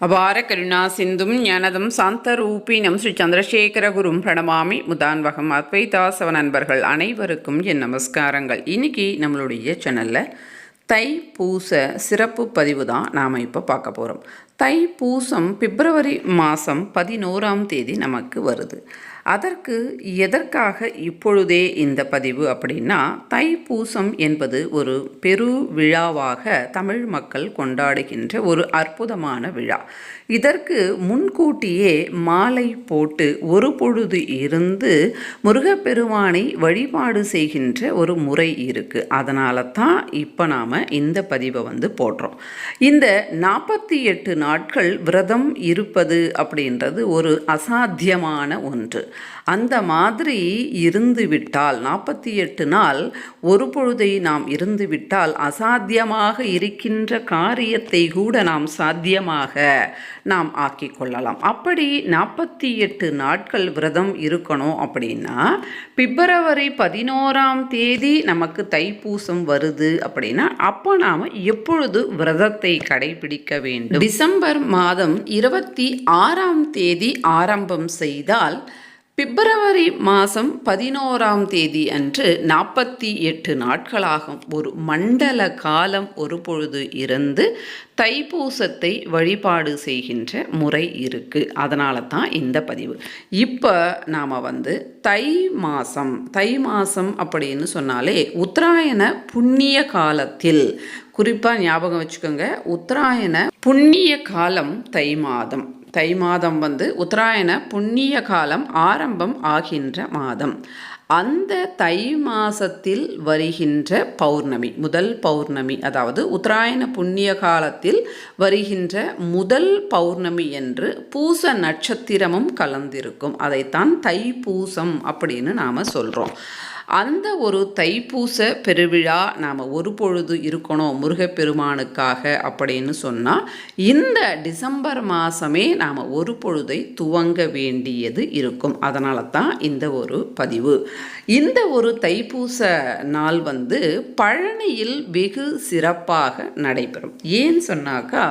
அபார கருணா சிந்தும் ஞானதம் சாந்தரூபினம் ஸ்ரீ சந்திரசேகர குரும் பிரணமாமி முதான்வகம் அத்வைதாசவ நண்பர்கள் அனைவருக்கும் என் நமஸ்காரங்கள். இன்னைக்கு நம்மளுடைய சேனலில் தை பூச சிறப்பு பதிவு தான் நாம் இப்போ பார்க்க போகிறோம் தை பூசம் பிப்ரவரி மாதம் பதினோராம் தேதி நமக்கு வருது. அதற்கு எதற்காக இப்பொழுதே இந்த பதிவு அப்படின்னா தைப்பூசம் என்பது ஒரு பெரு விழாவாக தமிழ் மக்கள் கொண்டாடுகின்ற ஒரு அற்புதமான விழா. இதற்கு முன்கூட்டியே மாலை போட்டு ஒரு பொழுது இருந்து முருகப்பெருமானை வழிபாடு செய்கின்ற ஒரு முறை இருக்குது அதனால தான் இப்போ நாம் இந்த பதிவை வந்து போடுறோம். இந்த நாற்பத்தி எட்டு நாட்கள் விரதம் இருப்பது அப்படின்றது ஒரு அசாத்தியமான ஒன்று. அந்த மாதிரி இருந்துவிட்டால் நாற்பத்தி எட்டு நாள் ஒரு பொழுதை நாம் இருந்துவிட்டால் அசாத்தியமாக இருக்கின்ற காரியத்தை கூட நாம் சாத்தியமாக நாம் ஆக்கிக் கொள்ளலாம். அப்படி நாற்பத்தி எட்டு நாட்கள் விரதம் இருக்கணும் அப்படின்னா பிப்ரவரி பதினோராம் தேதி நமக்கு தைப்பூசம் வருது அப்படின்னா அப்போ நாம் எப்பொழுது விரதத்தை கடைபிடிக்க வேண்டும்? டிசம்பர் மாதம் இருபத்தி ஆறாம் தேதி ஆரம்பம் செய்தால் பிப்ரவரி மாதம் பதினோராம் தேதி அன்று நாற்பத்தி எட்டு நாட்களாகும். ஒரு மண்டல காலம் ஒரு பொழுது இருந்து தைப்பூசத்தை வழிபாடு செய்கின்ற முறை இருக்குது அதனால தான் இந்த பதிவு. இப்போ நாம் வந்து தை மாதம் தை மாதம் அப்படின்னு சொன்னாலே உத்தராயண புண்ணிய காலத்தில் குறிப்பாக ஞாபகம் வச்சுக்கோங்க உத்தராயண புண்ணிய காலம் தை மாதம். தை மாதம் வந்து உத்தராயண புண்ணிய காலம் ஆரம்பம் ஆகின்ற மாதம். அந்த தை மாசத்தில் வருகின்ற பௌர்ணமி முதல் பௌர்ணமி அதாவது உத்தராயண புண்ணிய காலத்தில் வருகின்ற முதல் பௌர்ணமி என்று பூச நட்சத்திரமும் கலந்திருக்கும். அதைத்தான் தை பூசம் அப்படின்னு நாம் சொல்கிறோம் அந்த ஒரு தைப்பூச பெருவிழா நாம் ஒரு பொழுது இருக்கணும் முருகப்பெருமானுக்காக அப்படின்னு சொன்னால் இந்த டிசம்பர் மாதமே நாம் ஒரு பொழுதை துவங்க வேண்டியது இருக்கும். அதனால தான் இந்த ஒரு பதிவு. இந்த ஒரு தைப்பூச நாள் வந்து பழனியில் வெகு சிறப்பாக நடைபெறும். ஏன்னு சொன்னாக்கா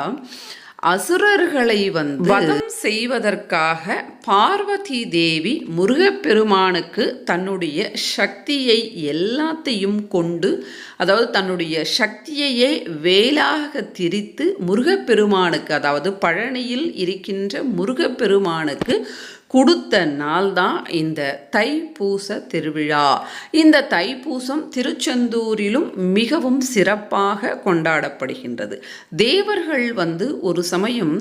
அசுரர்களை வந்து வதம் செய்வதற்காக பார்வதி தேவி முருகப்பெருமானுக்கு தன்னுடைய சக்தியை எல்லாத்தையும் கொண்டு அதாவது தன்னுடைய சக்தியையே வேலாக திரித்து முருகப்பெருமானுக்கு அதாவது பழனியில் இருக்கின்ற முருகப்பெருமானுக்கு கொடுத்த நாள் தான் இந்த தைப்பூச திருவிழா. இந்த தைப்பூசம் திருச்செந்தூரிலும் மிகவும் சிறப்பாக கொண்டாடப்படுகின்றது. தேவர்கள் வந்து ஒரு சமயம்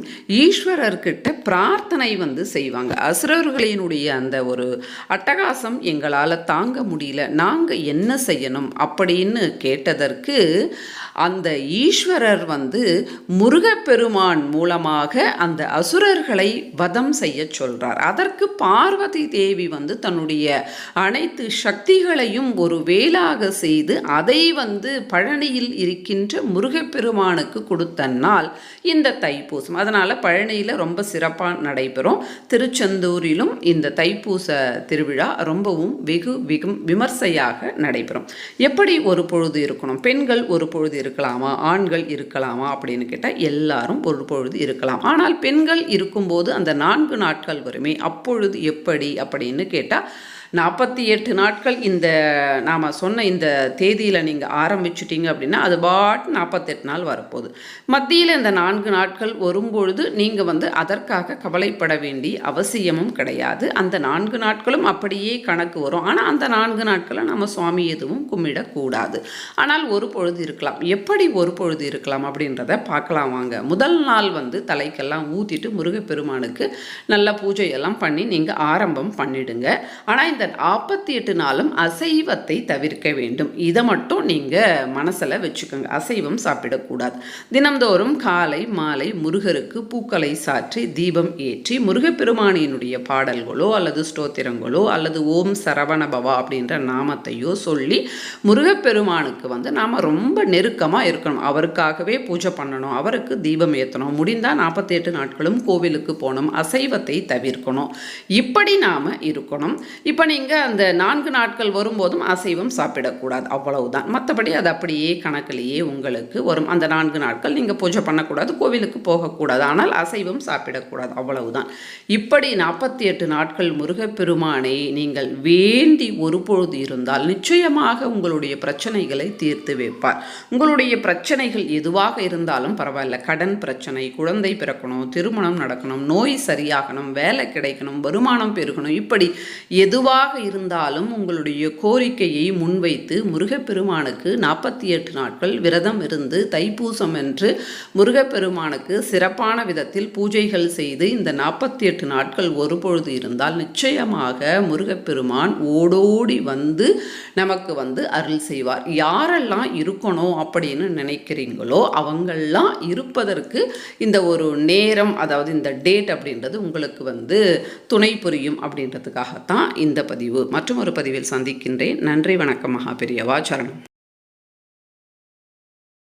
ஈஸ்வரர்கிட்ட பிரார்த்தனை வந்து செய்வாங்க. அசுரர்களினுடைய அந்த ஒரு அட்டகாசம் எங்களால் தாங்க முடியல. நாங்கள் என்ன செய்யணும் அப்படின்னு கேட்டதற்கு அந்த ஈஸ்வரர் வந்து முருகப்பெருமான் மூலமாக அந்த அசுரர்களை வதம் செய்ய சொல்கிறார் அதற்கு பார்வதி தேவி வந்து தன்னுடைய அனைத்து சக்திகளையும் ஒரு வேலாக செய்து அதை வந்து பழனியில் இருக்கின்ற முருகப்பெருமானுக்கு கொடுத்த நாள் இந்த தைப்பூசம். அதனால் பழனியில் ரொம்ப சிறப்பாக நடைபெறும். திருச்செந்தூரிலும் இந்த தைப்பூச திருவிழா ரொம்பவும் வெகு வெகும் விமர்சையாக நடைபெறும். எப்படி ஒரு பொழுது இருக்கணும்? பெண்கள் ஒரு பொழுது இருக்கலாமா? ஆண்கள் இருக்கலாமா? அப்படின்னு கேட்டால் எல்லாரும் ஒரு பொழுது இருக்கலாம். ஆனால் பெண்கள் இருக்கும்போது அந்த நான்கு நாட்கள் வருமே அப்பொழுது எப்படி? அப்படின்னு கேட்டால் நாற்பத்தி எட்டு நாட்கள் இந்த நாம் சொன்ன இந்த தேதியில் நீங்கள் ஆரம்பிச்சிட்டிங்க அப்படின்னா அது பாட்டு நாற்பத்தெட்டு நாள் வரப்போகுது. மத்தியில் இந்த நான்கு நாட்கள் வரும்பொழுது நீங்கள் வந்து அதற்காக கவலைப்பட வேண்டிய அவசியமும் கிடையாது. அந்த நான்கு நாட்களும் அப்படியே கணக்கு வரும். ஆனால் அந்த நான்கு நாட்களை நம்ம சுவாமி எதுவும் கும்பிடக்கூடாது. ஆனால் ஒரு பொழுது இருக்கலாம். எப்படி ஒரு பொழுது இருக்கலாம் அப்படின்றத பார்க்கலாம் வாங்க. முதல் நாள் வந்து தலைக்கெல்லாம் ஊற்றிட்டு முருகப்பெருமானுக்கு நல்ல பூஜையெல்லாம் பண்ணி நீங்கள் ஆரம்பம் பண்ணிடுங்க. ஆனால் இந்த நாற்பத்தி எட்டு நாளும் அசைவத்தை தவிர்க்க வேண்டும். இதை மட்டும் நீங்கள் மனசில் வச்சுக்கோங்க. அசைவம் சாப்பிடக்கூடாது. தினம்தோறும் காலை மாலை முருகருக்கு பூக்களை சாற்றி தீபம் ஏற்றி முருகப்பெருமானியினுடைய பாடல்களோ அல்லது ஸ்தோத்திரங்களோ அல்லது ஓம் சரவணபவா அப்படின்ற நாமத்தையோ சொல்லி முருகப்பெருமானுக்கு வந்து நாம் ரொம்ப நெருக்கமாக இருக்கணும். அவருக்காகவே பூஜை பண்ணணும். அவருக்கு தீபம் ஏற்றணும் முடிந்தால் நாற்பத்தி எட்டு நாட்களும் கோவிலுக்கு போகணும். அசைவத்தை தவிர்க்கணும். இப்படி நாம் இருக்கணும். இப்போ நீங்கள் அந்த நான்கு நாட்கள் வரும்போதும் அசைவம் சாப்பிடக்கூடாது. அவ்வளவுதான். மற்றபடி அது அப்படியே கணக்கிலேயே உங்களுக்கு வரும். அந்த நான்கு நாட்கள் நீங்கள் பூஜை பண்ணக்கூடாது கோவிலுக்கு போகக்கூடாது. ஆனால் அசைவம் சாப்பிடக்கூடாது. அவ்வளவுதான். இப்படி நாற்பத்தி எட்டு நாட்கள் முருகப்பெருமானை நீங்கள் வேண்டி ஒரு பொழுது இருந்தால் நிச்சயமாக உங்களுடைய பிரச்சனைகளை தீர்த்து வைப்பார். உங்களுடைய பிரச்சனைகள் எதுவாக இருந்தாலும் பரவாயில்ல. கடன் பிரச்சனை குழந்தை பிறக்கணும் திருமணம் நடக்கணும் நோய் சரியாகணும் வேலை கிடைக்கணும் வருமானம் பெருகணும் இப்படி எதுவாக இருந்தாலும் உங்களுடைய கோரிக்கையை முன்வைத்து முருகப்பெருமானுக்கு நாற்பத்தி எட்டு நாட்கள் விரதம் இருந்து தைப்பூசம் என்று முருகப்பெருமானுக்கு சிறப்பான விதத்தில் பூஜைகள் செய்து இந்த நாற்பத்தி எட்டு நாட்கள் ஒருபொழுது இருந்தால் நிச்சயமாக முருகப்பெருமான் ஓடோடி வந்து நமக்கு வந்து அருள் செய்வார். யாரெல்லாம் இருக்கணும் அப்படின்னு நினைக்கிறீங்களோ அவங்கெல்லாம் இருப்பதற்கு இந்த ஒரு நேரம் அதாவது இந்த டேட் அப்படின்றது உங்களுக்கு வந்து துணை புரியும் அப்படின்றதுக்காகத்தான் இந்த பதிவு. மற்றும் ஒரு பதிவில் சந்திக்கின்றேன். நன்றி வணக்கம் மகாபெரியவா சரணம்.